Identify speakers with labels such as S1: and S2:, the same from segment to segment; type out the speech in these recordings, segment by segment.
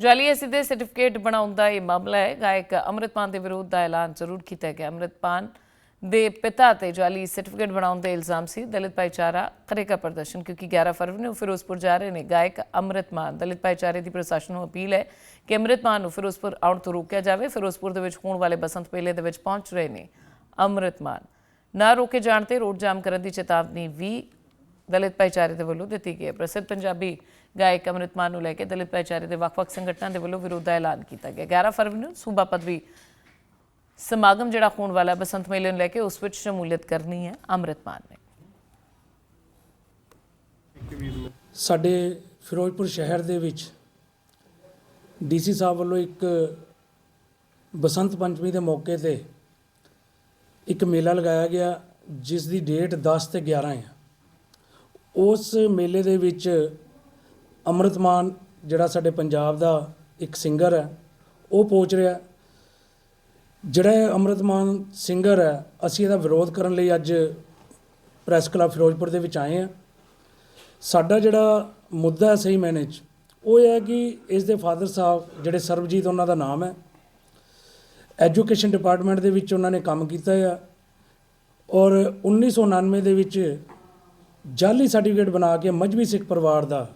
S1: ਜਾਲੀਐਸੀ ਦੇ ਸਰਟੀਫਿਕੇਟ ਬਣਾਉਣ ਦਾ ਇਹ ਮਾਮਲਾ ਹੈ। ਗਾਇਕ ਅੰਮ੍ਰਿਤਮਾਨ ਦੇ ਵਿਰੋਧ ਦਾ ਐਲਾਨ ਜ਼ਰੂਰ ਕੀਤਾ ਗਿਆ। ਅੰਮ੍ਰਿਤਮਾਨ ਦੇ ਪਿਤਾ ਤੇ ਜਾਲੀ ਸਰਟੀਫਿਕੇਟ ਬਣਾਉਣ ਦੇ ਇਲਜ਼ਾਮ ਸੀ। ਦਲਿਤ ਭਾਈਚਾਰਾ ਕਰੇਗਾ ਪ੍ਰਦਰਸ਼ਨ ਕਿਉਂਕਿ 11 ਫਰਵਰੀ ਨੂੰ ਫਿਰੋਜ਼ਪੁਰ ਜਾ ਰਹੇ ਨੇ। ਗਾਇਕ ਅੰਮ੍ਰਿਤਮਾਨ ਦਲਿਤ ਭਾਈਚਾਰੇ ਦੀ ਪ੍ਰਸ਼ਾਸਨ ਨੂੰ ਅਪੀਲ ਹੈ ਕਿ ਅੰਮ੍ਰਿਤਮਾਨ ਨੂੰ ਫਿਰੋਜ਼ਪੁਰ ਆਉਣ ਤੋਂ ਰੋਕਿਆ ਜਾਵੇ। ਫਿਰੋਜ਼ਪੁਰ ਦੇ ਵਿੱਚ ਹੋਣ ਵਾਲੇ ਬਸੰਤ ਮੇਲੇ ਦੇ ਵਿੱਚ ਪਹੁੰਚ ਰਹੇ ਨੇ ਅੰਮ੍ਰਿਤਮਾਨ ਨਾ ਰੋਕੇ ਜਾਣ ਤੇ ਰੋਡ ਜਾਮ ਕਰਨ ਦੀ ਚੇਤਾਵਨੀ ਵੀ ਦਲਿਤ ਭਾਈਚਾਰੇ ਦੇ ਵੱਲੋਂ ਦਿੱਤੀ ਗਈ ਹੈ। ਪ੍ਰਸਿੱਧ ਪੰਜਾਬੀ ਗਾਇਕ ਅੰਮ੍ਰਿਤਮਾਨ ਨੂੰ ਲੈ ਕੇ ਦਲਿਤ ਭਾਈਚਾਰੇ ਦੇ ਵੱਖ-ਵੱਖ ਸੰਗਠਨਾਂ ਦੇ ਵੱਲੋਂ ਵਿਰੋਧ ਦਾ ਐਲਾਨ ਕੀਤਾ ਗਿਆ। 11 ਫਰਵਰੀ ਨੂੰ ਸੂਬਾ ਪਦਵੀ ਸਮਾਗਮ ਜਿਹੜਾ ਹੋਣ ਵਾਲਾ ਬਸੰਤ ਮੇਲੇ ਨੂੰ ਲੈ ਕੇ ਉਸ ਵਿੱਚ ਸ਼ਮੂਲੀਅਤ ਕਰਨੀ ਹੈ ਅੰਮ੍ਰਿਤਮਾਨ ਨੇ।
S2: ਸਾਡੇ ਫਿਰੋਜ਼ਪੁਰ ਸ਼ਹਿਰ ਦੇ ਵਿੱਚ ਡੀਸੀ ਸਾਹਿਬ ਵੱਲੋਂ ਇੱਕ ਬਸੰਤ ਪੰਚਮੀ ਦੇ ਮੌਕੇ ਤੇ ਇੱਕ ਮੇਲਾ ਲਗਾਇਆ ਗਿਆ, ਜਿਸ ਦੀ ਡੇਟ 10 ਤੇ 11 ਹੈ। ਉਸ ਮੇਲੇ ਦੇ ਵਿੱਚ ਅੰਮ੍ਰਿਤ ਮਾਨ, ਜਿਹੜਾ ਸਾਡੇ ਪੰਜਾਬ ਦਾ ਇੱਕ ਸਿੰਗਰ ਹੈ, ਉਹ ਪਹੁੰਚ ਰਿਹਾ ਜਿਹੜਾ ਇਹ ਅੰਮ੍ਰਿਤਮਾਨ ਸਿੰਗਰ ਹੈ, ਅਸੀਂ ਇਹਦਾ ਵਿਰੋਧ ਕਰਨ ਲਈ ਅੱਜ ਪ੍ਰੈਸ ਕਲੱਬ ਫਿਰੋਜ਼ਪੁਰ ਦੇ ਵਿੱਚ ਆਏ ਹਾਂ। ਸਾਡਾ ਜਿਹੜਾ ਮੁੱਦਾ ਹੈ ਸਹੀ ਮੈਨੇ 'ਚ ਉਹ ਇਹ ਹੈ ਕਿ ਇਸ ਦੇ ਫਾਦਰ ਸਾਹਿਬ, ਜਿਹੜੇ ਸਰਬਜੀਤ ਉਹਨਾਂ ਦਾ ਨਾਮ ਹੈ ਐਜੂਕੇਸ਼ਨ ਡਿਪਾਰਟਮੈਂਟ ਦੇ ਵਿੱਚ ਉਹਨਾਂ ਨੇ ਕੰਮ ਕੀਤਾ ਆ ਔਰ 1999 ਦੇ ਵਿੱਚ ਜਾਲੀ ਸਰਟੀਫਿਕੇਟ ਬਣਾ ਕੇ ਮਜਬੀ ਸਿੱਖ ਪਰਿਵਾਰ ਦਾ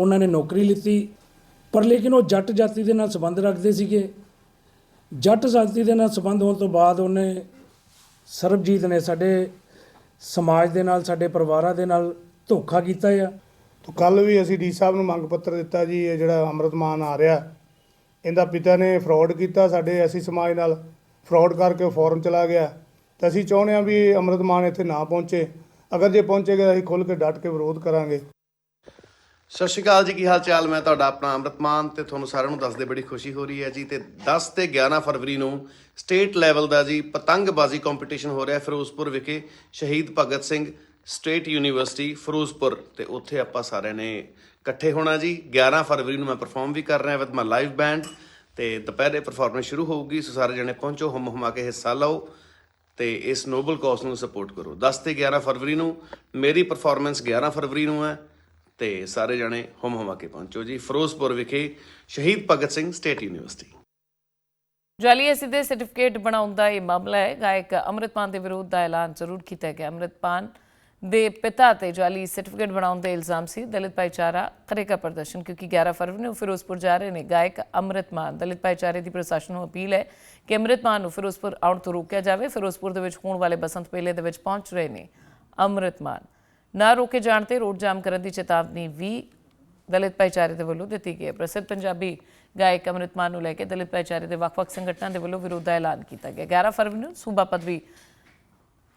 S2: ਉਹਨਾਂ ਨੇ ਨੌਕਰੀ ਲਿੱਤੀ, ਪਰ ਲੇਕਿਨ ਉਹ ਜੱਟ ਜਾਤੀ ਦੇ ਨਾਲ ਸੰਬੰਧ ਰੱਖਦੇ ਸੀਗੇ। ਜੱਟ ਜਾਤੀ ਦੇ ਨਾਲ ਸੰਬੰਧ ਹੋਣ ਤੋਂ ਬਾਅਦ ਉਹਨੇ ਸਰਬਜੀਤ ਨੇ ਸਾਡੇ ਸਮਾਜ ਦੇ ਨਾਲ, ਸਾਡੇ ਪਰਿਵਾਰਾਂ ਦੇ ਨਾਲ ਧੋਖਾ ਕੀਤਾ ਆ।
S3: ਤੋ ਕੱਲ ਵੀ ਅਸੀਂ ਡੀ ਸਾਹਿਬ ਨੂੰ ਮੰਗ ਪੱਤਰ ਦਿੱਤਾ ਜੀ, ਇਹ ਜਿਹੜਾ ਅੰਮ੍ਰਿਤਮਾਨ ਆ ਰਿਹਾ, ਇਹਦਾ ਪਿਤਾ ਨੇ ਫਰਾਡ ਕੀਤਾ ਸਾਡੇ ਐਸੀ ਸਮਾਜ ਨਾਲ, ਫਰਾਡ ਕਰਕੇ ਫੋਰਮ ਚਲਾ ਗਿਆ। ਤਾਂ ਅਸੀਂ ਚਾਹੁੰਦੇ ਹਾਂ ਵੀ ਅੰਮ੍ਰਿਤਮਾਨ ਇੱਥੇ ਨਾ ਪਹੁੰਚੇ। ਅਗਰ ਜੇ ਪਹੁੰਚੇਗਾ, ਅਸੀਂ ਖੁੱਲ੍ਹ ਕੇ ਡਟ ਕੇ ਵਿਰੋਧ ਕਰਾਂਗੇ।
S4: ਸਤਿ ਸ਼੍ਰੀ ਅਕਾਲ ਜੀ, ਕੀ ਹਾਲ ਚਾਲ? ਮੈਂ ਤੁਹਾਡਾ ਆਪਣਾ ਅੰਮ੍ਰਿਤਮਾਨ ਤੇ ਤੁਹਾਨੂੰ ਸਾਰਿਆਂ ਨੂੰ ਦੱਸਦੇ ਬੜੀ ਖੁਸ਼ੀ ਹੋ ਰਹੀ ਹੈ ਜੀ ਤੇ 10 ਤੇ 11 ਫਰਵਰੀ ਨੂੰ ਸਟੇਟ ਲੈਵਲ ਦਾ ਜੀ ਪਤੰਗਬਾਜ਼ੀ ਕੰਪੀਟੀਸ਼ਨ ਹੋ ਰਿਹਾ ਫਿਰੋਜ਼ਪੁਰ ਵਿਖੇ। ਸ਼ਹੀਦ ਭਗਤ ਸਿੰਘ, ਸਟੇਟ ਯੂਨੀਵਰਸਿਟੀ, ਫਿਰੋਜ਼ਪੁਰ ਤੇ ਉੱਥੇ ਆਪਾਂ ਸਾਰਿਆਂ ਨੇ ਇਕੱਠੇ ਹੋਣਾ ਜੀ। 11 ਫਰਵਰੀ ਨੂੰ ਮੈਂ ਪਰਫਾਰਮ ਵੀ ਕਰ ਰਿਹਾ ਵਿਦ ਮਾਈ ਲਾਈਵ ਬੈਂਡ ਤੇ ਦੁਪਹਿਰੇ ਪਰਫਾਰਮੈਂਸ ਸ਼ੁਰੂ ਹੋਊਗੀ, ਸੋ ਸਾਰੇ ਜਣੇ ਪਹੁੰਚੋ ਹਮ ਹਮਾ ਕੇ ਹਿੱਸਾ ਲਓ ਤੇ ਇਸ ਨੋਬਲ ਕਾਜ਼ ਨੂੰ ਸਪੋਰਟ ਕਰੋ। 10 ਤੇ 11 ਫਰਵਰੀ ਨੂੰ ਮੇਰੀ ਪਰਫਾਰਮੈਂਸ 11 ਫਰਵਰੀ ਨੂੰ ਹੈ। ਤੇ ਸਾਰੇ ਜਣੇ ਹਮ ਹਮਾ ਕੇ ਪਹੁੰਚੋ ਜੀ। ਫਿਰੋਜ਼ਪੁਰ ਵਿਖੇ ਸ਼ਹੀਦ ਭਗਤ ਸਿੰਘ ਸਟੇਟ ਯੂਨੀਵਰਸਿਟੀ।
S1: ਜਾਲੀਐਸੀ ਦੇ ਸਰਟੀਫਿਕੇਟ ਬਣਾਉਣ ਦਾ ਇਹ ਮਾਮਲਾ ਹੈ। ਗਾਇਕ ਅੰਮ੍ਰਿਤਮਾਨ ਦੇ ਵਿਰੋਧ ਦਾ ਐਲਾਨ ਜ਼ਰੂਰ ਕੀਤਾ ਗਿਆ। ਅੰਮ੍ਰਿਤਮਾਨ ਦੇ ਪਿਤਾ ਤੇ ਜਾਲੀ ਸਰਟੀਫਿਕੇਟ ਬਣਾਉਣ ਦੇ ਇਲਜ਼ਾਮ ਸੀ। ਦਲਿਤ ਭਾਈਚਾਰਾ ਕਰੇਗਾ ਪ੍ਰਦਰਸ਼ਨ ਕਿਉਂਕਿ 11 ਫਰਵਰੀ ਨੂੰ ਫਿਰੋਜ਼ਪੁਰ ਜਾ ਰਹੇ ਨੇ ਗਾਇਕ ਅੰਮ੍ਰਿਤਮਾਨ ਦਲਿਤ ਭਾਈਚਾਰੇ ਦੀ ਪ੍ਰਸ਼ਾਸਨ ਨੂੰ ਅਪੀਲ ਹੈ ਕਿ ਅੰਮ੍ਰਿਤਮਾਨ ਨੂੰ ਫਿਰੋਜ਼ਪੁਰ ਆਉਣ ਤੋਂ ਰੋਕਿਆ ਜਾਵੇ। ਫਿਰੋਜ਼ਪੁਰ ਦੇ ਵਿੱਚ ਹੋਣ ਵਾਲੇ ਬਸੰਤ ਮੇਲੇ ਦੇ ਵਿੱਚ ਪਹੁੰਚ ਰਹੇ ਨੇ ਅੰਮ੍ਰਿਤਮਾਨ ਨਾ ਰੋਕੇ ਜਾਣ ਤੇ ਰੋਡ ਜਾਮ ਕਰਨ ਦੀ ਚੇਤਾਵਨੀ ਵੀ ਦਲਿਤ ਭਾਈਚਾਰੇ ਦੇ ਵੱਲੋਂ ਦਿੱਤੀ ਗਈ ਹੈ। ਪ੍ਰਸਿੱਧ ਪੰਜਾਬੀ ਗਾਇਕ ਅੰਮ੍ਰਿਤਮਾਨ ਨੂੰ ਲੈ ਕੇ ਦਲਿਤ ਭਾਈਚਾਰੇ ਦੇ ਵੱਖ-ਵੱਖ ਸੰਗਠਨਾਂ ਦੇ ਵੱਲੋਂ ਵਿਰੋਧ ਦਾ ਐਲਾਨ ਕੀਤਾ ਗਿਆ। 11 ਫਰਵਰੀ ਨੂੰ ਸੂਬਾ ਪਦਵੀ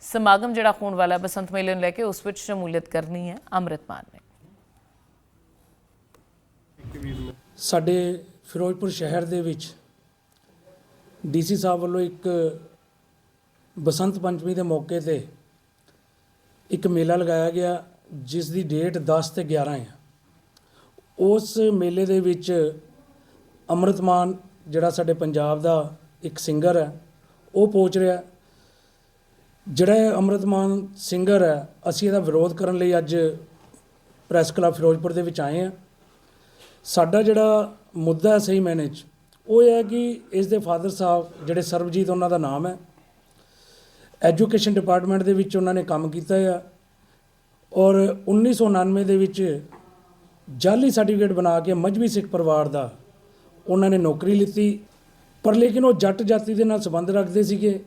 S1: ਸਮਾਗਮ ਜਿਹੜਾ ਹੋਣ ਵਾਲਾ ਬਸੰਤ ਮੇਲੇ ਨੂੰ ਲੈ ਕੇ ਉਸ ਵਿੱਚ ਸ਼ਮੂਲੀਅਤ ਕਰਨੀ ਹੈ ਅੰਮ੍ਰਿਤਮਾਨ ਨੇ।
S2: ਸਾਡੇ ਫਿਰੋਜ਼ਪੁਰ ਸ਼ਹਿਰ ਦੇ ਵਿੱਚ ਡੀਸੀ ਸਾਹਿਬ ਵੱਲੋਂ ਇੱਕ ਬਸੰਤ ਪੰਚਮੀ ਦੇ ਮੌਕੇ ਤੇ ਇੱਕ ਮੇਲਾ ਲਗਾਇਆ ਗਿਆ, ਜਿਸ ਦੀ ਡੇਟ 10 ਤੇ 11 ਹੈ। ਉਸ ਮੇਲੇ ਦੇ ਵਿੱਚ ਅੰਮ੍ਰਿਤਮਾਨ ਜਿਹੜਾ ਸਾਡੇ ਪੰਜਾਬ ਦਾ ਇੱਕ ਸਿੰਗਰ ਹੈ, ਉਹ ਪਹੁੰਚ ਰਿਹਾ। ਜਿਹੜਾ ਇਹ ਅੰਮ੍ਰਿਤਮਾਨ ਸਿੰਗਰ ਹੈ, ਅਸੀਂ ਇਹਦਾ ਵਿਰੋਧ ਕਰਨ ਲਈ ਅੱਜ ਪ੍ਰੈਸ ਕਲੱਬ ਫਿਰੋਜ਼ਪੁਰ ਦੇ ਵਿੱਚ ਆਏ ਹਾਂ। ਸਾਡਾ ਜਿਹੜਾ ਮੁੱਦਾ ਹੈ ਸਹੀ ਮੈਨੇ 'ਚ ਉਹ ਇਹ ਹੈ ਕਿ ਇਸ ਦੇ ਫਾਦਰ ਸਾਹਿਬ, ਜਿਹੜੇ ਸਰਬਜੀਤ ਉਹਨਾਂ ਦਾ ਨਾਮ ਹੈ ਐਜੂਕੇਸ਼ਨ ਡਿਪਾਰਟਮੈਂਟ ਦੇ ਵਿੱਚ ਉਹਨਾਂ ਨੇ ਕੰਮ ਕੀਤਾ ਆ। ਔਰ 1999 ਦੇ ਵਿੱਚ ਜਾਲੀ ਸਰਟੀਫਿਕੇਟ ਬਣਾ ਕੇ ਮਜਬੀ ਸਿੱਖ ਪਰਿਵਾਰ ਦਾ ਉਹਨਾਂ ਨੇ ਨੌਕਰੀ ਲਿੱਤੀ। ਪਰ ਲੇਕਿਨ ਉਹ ਜੱਟ ਜਾਤੀ ਦੇ ਨਾਲ ਸੰਬੰਧ ਰੱਖਦੇ ਸੀਗੇ।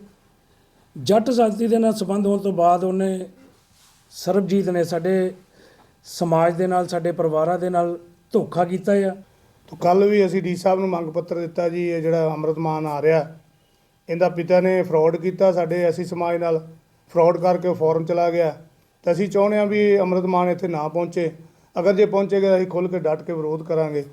S2: ਜੱਟ ਜਾਤੀ ਦੇ ਨਾਲ ਸੰਬੰਧ ਹੋਣ ਤੋਂ ਬਾਅਦ ਉਹਨੇ ਸਰਬਜੀਤ ਨੇ ਸਾਡੇ ਸਮਾਜ ਦੇ ਨਾਲ, ਸਾਡੇ ਪਰਿਵਾਰਾਂ ਦੇ ਨਾਲ ਧੋਖਾ ਕੀਤਾ ਆ।
S3: ਤੋ ਕੱਲ ਵੀ ਅਸੀਂ ਡੀ ਸਾਹਿਬ ਨੂੰ ਮੰਗ ਪੱਤਰ ਦਿੱਤਾ ਜੀ, ਇਹ ਜਿਹੜਾ ਅੰਮ੍ਰਿਤਮਾਨ ਆ ਰਿਹਾ। ਇਹਦਾ ਪਿਤਾ ਨੇ ਫਰਾਡ ਕੀਤਾ ਸਾਡੇ ਐਸੀ ਸਮਾਜ ਨਾਲ, ਫਰਾਡ ਕਰਕੇ ਉਹ ਫੌਰਨ ਚਲਾ ਗਿਆ। ਤਾਂ ਅਸੀਂ ਚਾਹੁੰਦੇ ਹਾਂ ਵੀ ਅੰਮ੍ਰਿਤਮਾਨ ਇੱਥੇ ਨਾ ਪਹੁੰਚੇ। ਅਗਰ ਜੇ ਪਹੁੰਚੇਗਾ ਅਸੀਂ ਖੁੱਲ੍ਹ ਕੇ ਡਟ ਕੇ ਵਿਰੋਧ ਕਰਾਂਗੇ।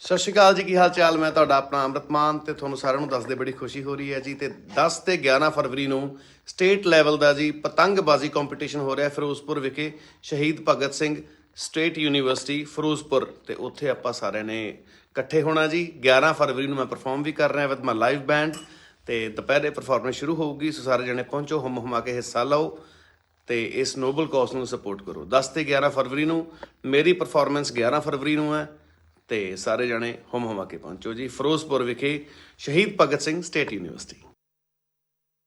S4: ਸਤਿ ਸ਼੍ਰੀ ਅਕਾਲ ਜੀ, ਕੀ ਹਾਲ ਚਾਲ? ਮੈਂ ਤੁਹਾਡਾ ਆਪਣਾ ਅੰਮ੍ਰਿਤਮਾਨ ਤੇ ਤੁਹਾਨੂੰ ਸਾਰਿਆਂ ਨੂੰ ਦੱਸਦੇ ਬੜੀ ਖੁਸ਼ੀ ਹੋ ਰਹੀ ਹੈ ਜੀ। ਤੇ 10 ਤੇ 11 ਫਰਵਰੀ ਨੂੰ ਸਟੇਟ ਲੈਵਲ ਦਾ ਜੀ ਪਤੰਗਬਾਜ਼ੀ ਕੰਪੀਟੀਸ਼ਨ ਹੋ ਰਿਹਾ ਫਿਰੋਜ਼ਪੁਰ ਵਿਖੇ। Shaheed Bhagat Singh state university Ferozepur. ਤੇ ਉੱਥੇ ਆਪਾਂ ਸਾਰਿਆਂ ਨੇ ਇਕੱਠੇ ਹੋਣਾ ਜੀ। 11 ਫਰਵਰੀ ਨੂੰ ਮੈਂ ਪਰਫਾਰਮ ਵੀ ਕਰ ਰਿਹਾ ਵਿਦ ਮਾਈ ਲਾਈਵ ਬੈਂਡ ਤੇ ਦੁਪਹਿਰੇ ਪਰਫਾਰਮੈਂਸ ਸ਼ੁਰੂ ਹੋਊਗੀ। ਸੋ ਸਾਰੇ ਜਣੇ ਪਹੁੰਚੋ, ਹਮ ਹਮਾ ਕੇ ਹਿੱਸਾ ਲਓ ਤੇ ਇਸ ਨੋਬਲ ਕਾਜ਼ ਨੂੰ ਸਪੋਰਟ ਕਰੋ। 10 ਤੇ 11 ਫਰਵਰੀ ਨੂੰ ਮੇਰੀ ਪਰਫਾਰਮੈਂਸ 11 ਫਰਵਰੀ ਨੂੰ ਹੈ ਤੇ ਸਾਰੇ ਜਣੇ ਹੁਮ ਹੁਮਾ ਕੇ ਪਹੁੰਚੋ ਜੀ। ਫਿਰੋਜ਼ਪੁਰ ਵਿਖੇ ਸ਼ਹੀਦ ਭਗਤ ਸਿੰਘ ਸਟੇਟ ਯੂਨੀਵਰਸਿਟੀ